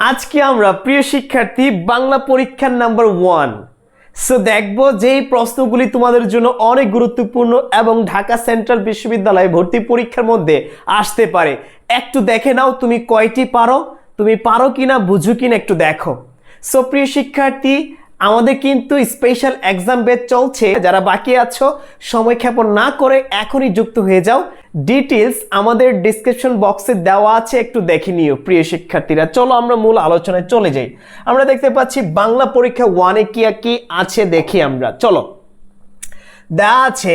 আজকে আমরা প্রিয় শিক্ষার্থী বাংলা পরীক্ষার নাম্বার ওয়ান। সো দেখব যেই প্রশ্নগুলি তোমাদের জন্য অনেক গুরুত্বপূর্ণ এবং ঢাকা সেন্ট্রাল বিশ্ববিদ্যালয়ে ভর্তি পরীক্ষার মধ্যে আসতে পারে। একটু দেখে নাও তুমি কয়টি পারো, তুমি পারো কিনা বুঝো কিনা একটু দেখো। সো প্রিয় শিক্ষার্থী, আমাদের কিন্তু স্পেশাল এক্সাম বেচ চলছে। যারা বাকি আছো, সময় ক্ষেপণ না করে এখনই যুক্ত হয়ে যাও। ডিটেলস আমাদের ডিসক্রিপশন বক্সে দেওয়া আছে, একটু দেখে নিও প্রিয় শিক্ষার্থীরা। চলো আমরা মূল আলোচনায় চলে যাই। আমরা দেখতে পাচ্ছি বাংলা পরীক্ষা ওয়ানে কি আর কি আছে দেখি আমরা। চলো। দেওয়া আছে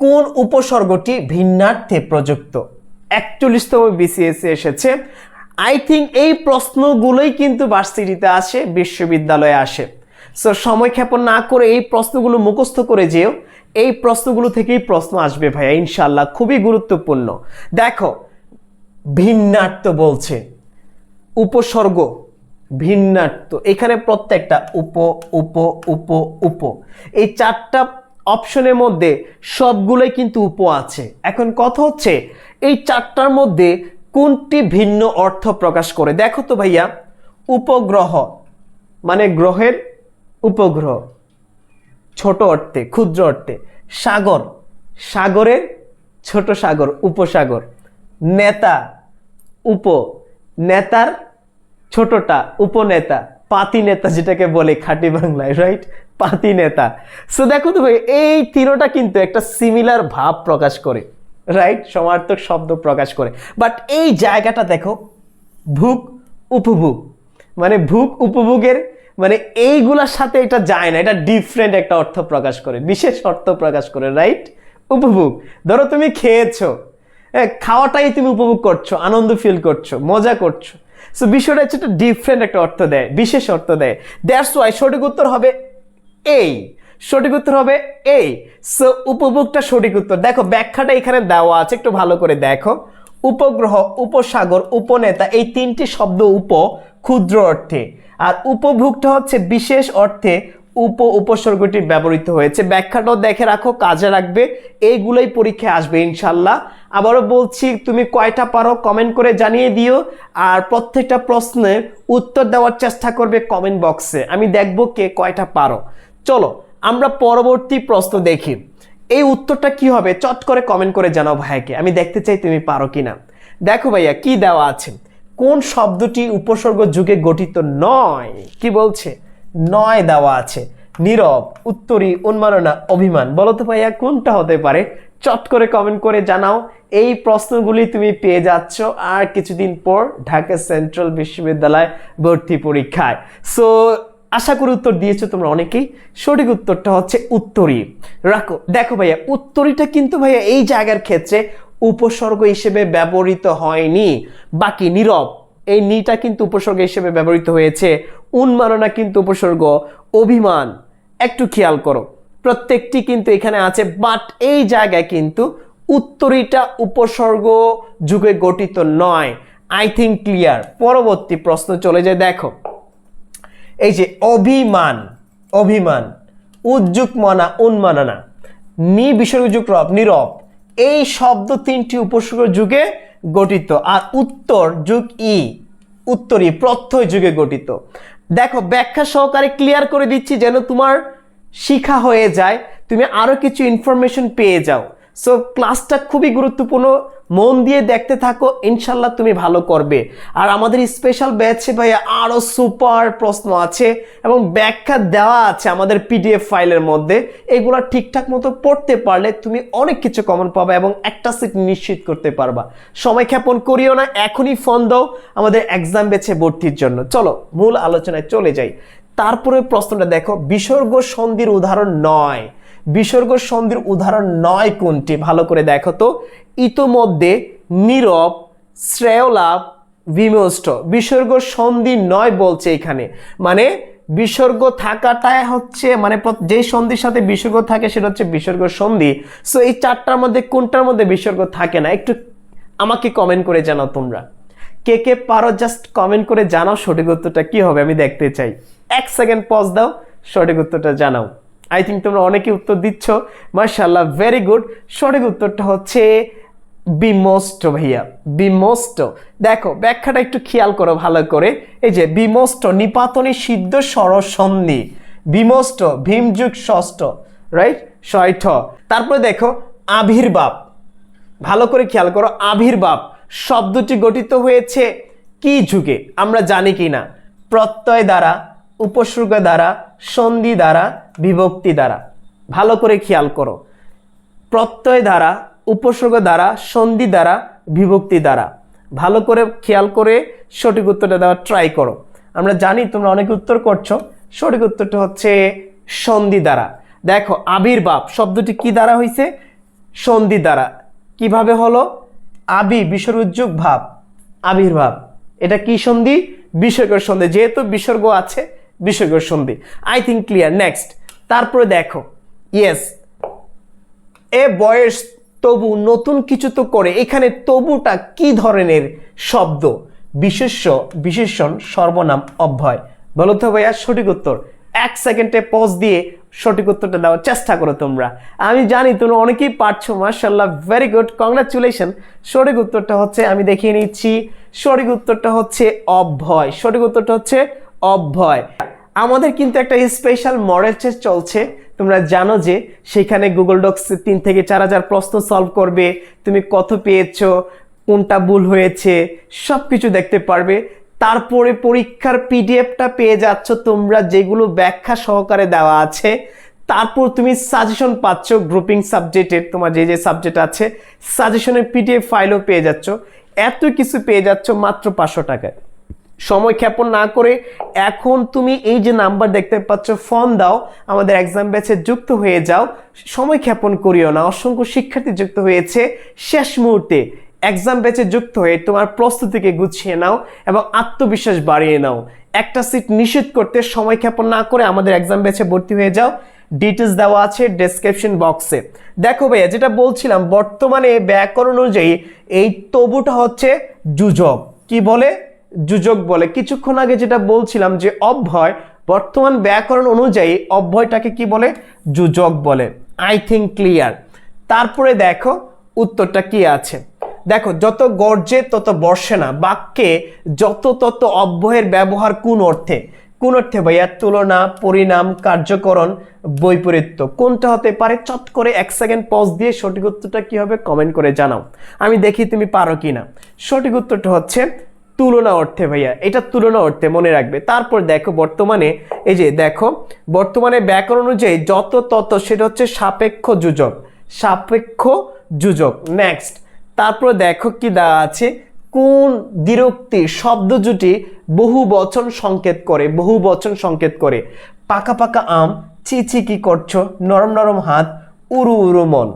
কোন উপসর্গটি ভিন্নার্থে প্রযুক্ত। একচল্লিশতম বিসিএস এসেছে। আই থিঙ্ক এই প্রশ্নগুলোই কিন্তু ভার্সিটিতে আসে, বিশ্ববিদ্যালয়ে আসে। সো সময় ক্ষেপণ না করে এই প্রশ্নগুলো মুখস্থ করে যেও। এই প্রশ্নগুলো থেকেই প্রশ্ন আসবে ভাইয়া ইনশাল্লাহ খুবই গুরুত্বপূর্ণ। দেখো, ভিন্নার্থ বলছে, উপসর্গ, ভিন্নার্থ, এখানে প্রত্যেকটা উপ উপ উপ উপ। এই চারটা অপশনের মধ্যে সবগুলোই কিন্তু উপ আছে। এখন কথা হচ্ছে, এই চারটার মধ্যে কোনটি ভিন্ন অর্থ প্রকাশ করে? দেখো তো ভাইয়া, উপগ্রহ মানে গ্রহের উপগ্রহ। ছোট অর্থে, ক্ষুদ্র অর্থে। সাগর সাগরের ছোট সাগর, উপসাগর। নেতা, উপ। নেতার ছোটটা, উপনেতা। পাতি নেতা যেটাকে বলে খাঁটি বাংলায় রাইট পাতি নেতা। সো দেখো তো ভাই, এই তিনোটা কিন্তু একটা সিমিলার ভাব প্রকাশ করে রাইট সমার্থক শব্দ প্রকাশ করে। বাট এই জায়গাটা দেখো, ভুক, উপভোগ। মানে ভুক, উপভোগের মানে এইগুলার সাথে এটা যায় না, এটা ডিফারেন্ট একটা অর্থ প্রকাশ করে, বিশেষ অর্থ প্রকাশ করে রাইট উপভোগ। ধরো তুমি খেয়েছো হ্যাঁ খাওয়াটাই তুমি উপভোগ করছ, আনন্দ ফিল করছ, মজা করছ। সো বিষয়টা হচ্ছে ডিফারেন্ট একটা অর্থ দেয়, বিশেষ অর্থ দেয়। দ্যাটস ওয়াই সঠিক উত্তর হবে এই, সঠিক উত্তর হবে এই। সো উপভোগটা সঠিক উত্তর। দেখো, ব্যাখ্যাটা এখানে দেওয়া আছে, একটু ভালো করে দেখো। উপগ্রহ, উপসাগর, উপনেতা, এই তিনটি শব্দ উপ ক্ষুদ্র অর্থে। আর উপভোগটা হচ্ছে বিশেষ অর্থে উপ উপসর্গটি ব্যবহৃত হয়েছে। ব্যাখ্যাটাও দেখে রাখো, কাজে রাখবে। এইগুলোই পরীক্ষায় আসবে ইনশাল্লাহ আবারও বলছি, তুমি কয়টা পারো কমেন্ট করে জানিয়ে দিও। আর প্রত্যেকটা প্রশ্নের উত্তর দেওয়ার চেষ্টা করবে কমেন্ট বক্সে। আমি দেখব কে কয়টা পারো। চলো, আমরা পরবর্তী প্রশ্ন দেখি। এই উত্তরটা কি হবে? চট করে কমেন্ট করে জানাও ভাইকে। আমি দেখতে চাই তুমি পারো কিনা। দেখো ভাইয়া, কি দেওয়া আছে? কোন শব্দটি উপসর্গ যুগে গঠিত নয়? কি বলছে? নয় দেওয়া আছে। নীরব, উত্তরী, উন্মাননা, অভিমান। বলো তো ভাইয়া, কোনটা হতে পারে? চট করে কমেন্ট করে জানাও। এই প্রশ্নগুলি তুমি পেয়ে যাচ্ছ আর কিছুদিন পর ঢাকা সেন্ট্রাল বিশ্ববিদ্যালয় ভর্তি পরীক্ষায়। সো আশা করি উত্তর দিয়েছ তোমরা অনেকেই। সঠিক উত্তরটা হচ্ছে উত্তরী। রাখো। দেখো ভাইয়া, উত্তরীটা কিন্তু ভাইয়া এই জায়গার ক্ষেত্রে উপসর্গ হিসেবে ব্যবহৃত হয়নি। বাকি নীরব, এই নিটা কিন্তু উপসর্গ হিসেবে ব্যবহৃত হয়েছে। উন্মাননা কিন্তু উপসর্গ, অভিমান। একটু খেয়াল করো, প্রত্যেকটি কিন্তু এখানে আছে বাট এই জায়গায় কিন্তু উত্তরীটা উপসর্গ যুগে গঠিত নয়। আই থিঙ্ক ক্লিয়ার পরবর্তী প্রশ্ন চলে যায়, দেখো। এই যে অভিমান অভিমান উজ্জুক মনা উন্মাননা। নি, বিসর্গযুগ রব, নীরব। এই শব্দ তিনটি উপসর্গ যুগে গঠিত। আর উত্তর যুগ ই উত্তরই প্রত্যয় যুগে গঠিত। দেখো, ব্যাখ্যা সহকারে ক্লিয়ার করে দিচ্ছি যেন তোমার শিখা হয়ে যায়। তুমি আরও কিছু ইনফরমেশন পেয়ে যাও। সো ক্লাসটা খুবই গুরুত্বপূর্ণ। মন দিয়ে দেখতে থাকো, ইনশাল্লাহ তুমি ভালো করবে। আর আমাদের স্পেশাল ব্যাচে ভাইয়া আরও সুপার প্রশ্ন আছে এবং ব্যাখ্যা দেওয়া আছে আমাদের পিডিএফ ফাইলের মধ্যে। এগুলো ঠিকঠাক মতো পড়তে পারলে তুমি অনেক কিছু কমন পাবে এবং একটা সিট নিশ্চিত করতে পারবা। সময় ক্ষেপণ করিও না, এখনই ফোন দাও আমাদের এক্সাম বেছে ভর্তির জন্য। চলো, মূল আলোচনায় চলে যাই। তারপরে প্রশ্নটা দেখো, বিসর্গ সন্ধির উদাহরণ নয়। বিসর্গ সন্ধির উদাহরণ নয় কোনটি? ভালো করে দেখো তো। ইতোমধ্যে নীরব, শ্রেয়লাভ, বিমষ্ট। বিসর্গ সন্ধি নয় বলছে এখানে। মানে বিসর্গ থাকাটাই হচ্ছে মানে প্র- যে সন্ধির সাথে বিসর্গ থাকে সেটা হচ্ছে বিসর্গ সন্ধি। সো এই চারটার মধ্যে কোনটার মধ্যে বিসর্গ থাকে না? একটু আমাকে কমেন্ট করে জানাও তোমরা। কে কে পারো জাস্ট কমেন্ট করে জানাও, সঠিক উত্তরটা কি হবে আমি দেখতে চাই। এক সেকেন্ড পজ দাও, সঠিক উত্তরটা জানাও। আই থিঙ্ক তোমরা অনেকেই উত্তর দিচ্ছ। মার্শাল্লাহ ভেরি গুড সঠিক উত্তরটা হচ্ছে বিমোস্ট ভাইয়া, বিমোস্ট। দেখো, ব্যাখ্যাটা একটু খেয়াল করো ভালো করে। এই যে, বিমোস্ট, নিপাতনী সিদ্ধ সরসন্ধি বিমোস্ট, ভীমযুগ ষষ্ঠ রাইট শয়ঠ তারপরে দেখো, আবির্ভাব। ভালো করে খেয়াল করো, আবির্ভাব। শব্দটি গঠিত হয়েছে কি যুগে? আমরা জানি কি না প্রত্যয় দ্বারা, উপসর্গ দ্বারা সন্ধি দ্বারা, বিভক্তি দ্বারা। ভালো করে খেয়াল করো। প্রত্যয় দ্বারা, উপসর্গ দ্বারা, সন্ধি দ্বারা, বিভক্তি দ্বারা। ভালো করে খেয়াল করে সঠিক উত্তরটা দেওয়ার ট্রাই করো। আমরা জানি তোমরা অনেক উত্তর করছ। সঠিক উত্তরটা হচ্ছে সন্ধি দ্বারা। দেখো, আবির্ভাব শব্দটি কি দ্বারা হয়েছে সন্ধি দ্বারা। কীভাবে হলো? আবি, বিসর্গযোগ ভাব। আবির্ভাব। এটা কি সন্ধি? বিসর্গের সন্ধি। যেহেতু বিসর্গ আছে বিসর্গের সন্ধি আই থিঙ্ক ক্লিয়ার নেক্সট তারপরে দেখো। ইয়েস এ বয়স তবু নতুন কিছু তো করে। এখানে তবুটা কি ধরনের শব্দ? বিশেষ্য, বিশেষণ, সর্বনাম অভ্যয় বলো তো ভাইয়া, সঠিক উত্তর। এক সেকেন্ডে পজ দিয়ে সঠিক উত্তরটা দেওয়ার চেষ্টা করো তোমরা। আমি জানি তোমরা অনেকেই পারছ মার্শাল্লাহ ভেরি গুড কংগ্রাচুলেশন সঠিক উত্তরটা হচ্ছে, আমি দেখিয়ে নিচ্ছি, সঠিক উত্তরটা হচ্ছে অভ্যয় সঠিক উত্তরটা হচ্ছে অভ্যয় আমাদের কিন্তু একটা স্পেশাল মডেল টেস্ট চলছে। তোমরা জানো যে সেখানে গুগল ডক্স তিন থেকে চার হাজার প্রশ্ন সলভ করবে। তুমি কত পেয়েছ? কোনটা ভুল হয়েছে? সব কিছু দেখতে পারবে। তারপরে পরীক্ষার পিডিএফটা পেয়ে যাচ্ছ তোমরা যেগুলো ব্যাখ্যা সহকারে দেওয়া আছে। তারপর তুমি সাজেশন পাচ্ছ গ্রুপিং সাবজেক্টের তোমার যে যে সাবজেক্ট আছে সাজেশনের পিডিএফ ফাইলও পেয়ে যাচ্ছ। এত কিছু পেয়ে যাচ্ছ মাত্র পাঁচশো টাকায়। সময় ক্ষেপণ না করে এখন তুমি এই যে নাম্বার দেখতে পাচ্ছ ফোন দাও, আমাদের এক্সাম ব্যাচে যুক্ত হয়ে যাও, সময় ক্ষেপণ করিও না, অসংখ্য শিক্ষার্থী যুক্ত হয়েছে, শেষ মুহূর্তে এক্সাম ব্যাচে যুক্ত হয়ে তোমার প্রস্তুতিকে গুছিয়ে নাও এবং আত্মবিশ্বাস বাড়িয়ে নাও। একটা সিট নিষেধ করতে সময় ক্ষেপণ না করে আমাদের এক্সাম ব্যাচে ভর্তি হয়ে যাও। ডিটেলস দেওয়া আছে ডেসক্রিপশন বক্সে দেখো ভাইয়া, যেটা বলছিলাম, বর্তমানে ব্যাকরণ অনুযায়ী এই তবুটা হচ্ছে যুজক। কি বলে? যুজক বলে। কিছুক্ষণ আগে যেটা বলছিলাম যে অভ্যয় বর্তমান ব্যাকরণ অনুযায়ী অভ্যয়টাকে কি বলে? যুজক বলে। আই থিঙ্ক ক্লিয়ার তারপরে দেখো উত্তরটা কি আছে। দেখো, যত গর্জে তত বর্ষে না। বাক্যে যত তত অব্যয়ের ব্যবহার কোন অর্থে? কোন অর্থে ভাইয়া? তুলনা, পরিণাম, কার্যকরণ, বৈপরীত্য। কোনটা হতে পারে? চট করে এক সেকেন্ড পজ দিয়ে সঠিক উত্তরটা কি হবে? কমেন্ট করে জানাও। আমি দেখি তুমি পারো কিনা। সঠিক উত্তরটা হচ্ছে তুলনা অর্থে ভাইয়া, এটা তুলনা অর্থে মনে রাখবে। তারপর দেখো বর্তমানে, এই যে দেখো, বর্তমানে ব্যাকরণ অনুযায়ী যত তত সেটা হচ্ছে সাপেক্ষ যুজক সাপেক্ষ যুজক। নেক্সট তারপর দেখো কি দেওয়া আছে, কোন দ্বিরক্তি শব্দ জুটি বহু বচন সংকেত করে, বহু বচন সংকেত করে। পাকা পাকা আম, চি চি কি করছ, নরম নরম হাত, উরু উরু মন।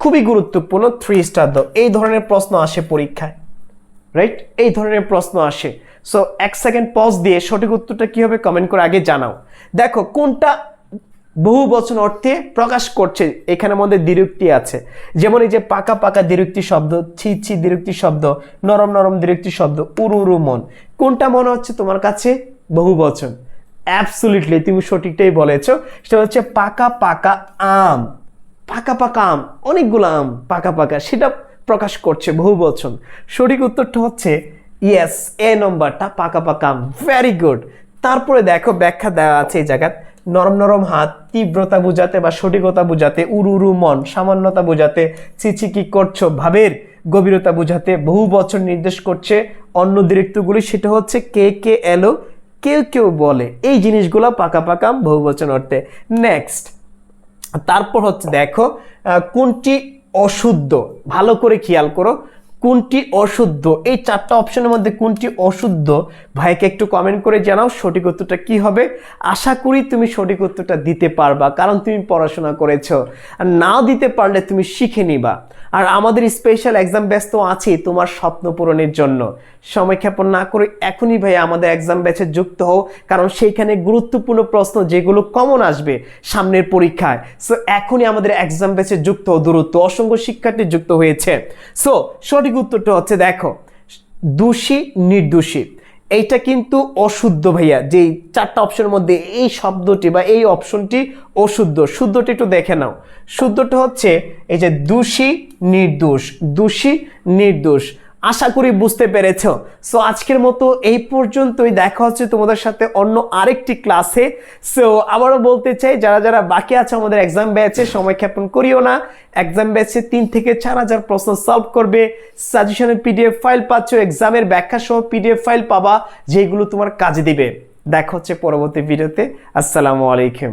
খুবই গুরুত্বপূর্ণ থ্রি স্টার দাও এই ধরনের প্রশ্ন আসে পরীক্ষায়। রাইট এই ধরনের প্রশ্ন আসে। সো এক সেকেন্ড পজ দিয়ে সঠিক উত্তরটা কি হবে কমেন্ট করে আগে জানাও। দেখো, কোনটা বহু বচন অর্থে প্রকাশ করছে এখানে মধ্যে দ্বিরুক্তি আছে। যেমন এই যে পাকা পাকা দ্বিরুক্তি শব্দ, ছি ছি দ্বিরুক্তি শব্দ, নরম নরম দ্বিরুক্তি শব্দ, উরু উরু মন, কোনটা মনে হচ্ছে তোমার কাছে? বহু বচন। অ্যাবসুলিটলি তুমি সঠিকটাই বলেছ। সেটা হচ্ছে পাকা পাকা আম। পাকা পাকা আম, অনেকগুলো আম পাকা পাকা। সেটা প্রকাশ করছে বহু বচন। সঠিক উত্তরটা হচ্ছে ইয়েস এ নম্বরটা পাকা পাকা ভেরি গুড তারপরে দেখো ব্যাখ্যা দেওয়া আছে এই জায়গায়, নরম নরম হাত, তীব্রতা বোঝাতে বা সঠিকতা বোঝাতে, উরু উরু মন, সামান্যতা বোঝাতে চিচি কি করছ, ভাবের গভীরতা বোঝাতে বহু বছর নির্দেশ করছে। অন্য দৃত্যগুলি সেটা হচ্ছে কে কে এলো, কেউ কেউ বলে। এই জিনিসগুলো পাকা পাকা বহু বচন অর্থে। নেক্সট তারপর হচ্ছে দেখো কোনটি অশুদ্ধ। ভালো করে খেয়াল করো। কোনটি অশুদ্ধ? এই চারটা অপশনের মধ্যে কোনটি অশুদ্ধ? ভাইকে একটু কমেন্ট করে জানাও সঠিক উত্তরটা কি হবে। আশা করি তুমি সঠিক উত্তরটা দিতে পারবা, কারণ তুমি পড়াশোনা করেছ। আর নাও দিতে পারলে তুমি শিখে নিবা। আর আমাদের স্পেশাল এক্সাম ব্যস্ত আছে তোমার স্বপ্ন পূরণের জন্য। সময় ক্ষেপণ না করে এখনই ভাই আমাদের এক্সাম ব্যাচে যুক্ত হও, কারণ সেইখানে গুরুত্বপূর্ণ প্রশ্ন যেগুলো কমন আসবে সামনের পরীক্ষায়। সো এখনই আমাদের এক্সাম ব্যাচে যুক্ত হও দূরত্ব অসংখ্য শিক্ষার্থী যুক্ত হয়েছে। সো সঠিক উত্তরটা হচ্ছে দেখো, দোষী, নির্দোষী। এইটা কিন্তু অশুদ্ধ ভাইয়া, যেই চারটা অপশনের মধ্যে এই শব্দটি বা এই অপশনটি অশুদ্ধ। শুদ্ধটি একটু দেখে নাও। শুদ্ধটা হচ্ছে এই যে দোষী, নির্দোষ। দোষী, নির্দোষ। আশা করি বুঝতে পেরেছ। সো আজকের মতো এই পর্যন্তই। দেখা হচ্ছে তোমাদের সাথে অন্য আরেকটি ক্লাসে সো আবারও বলতে চাই, যারা যারা বাকি আছে আমাদের এক্সাম ব্যাচে সময় ক্ষেপণ করিও না। এক্সাম ব্যাচে তিন থেকে চার হাজার প্রশ্ন সলভ করবে। সাজেশনের পিডিএফ ফাইল পাচ্ছ এক্সামের ব্যাখ্যা সহ পিডিএফ ফাইল পাবা যেগুলো তোমার কাজে দিবে। দেখা হচ্ছে পরবর্তী ভিডিওতে আসসালামু আলাইকুম।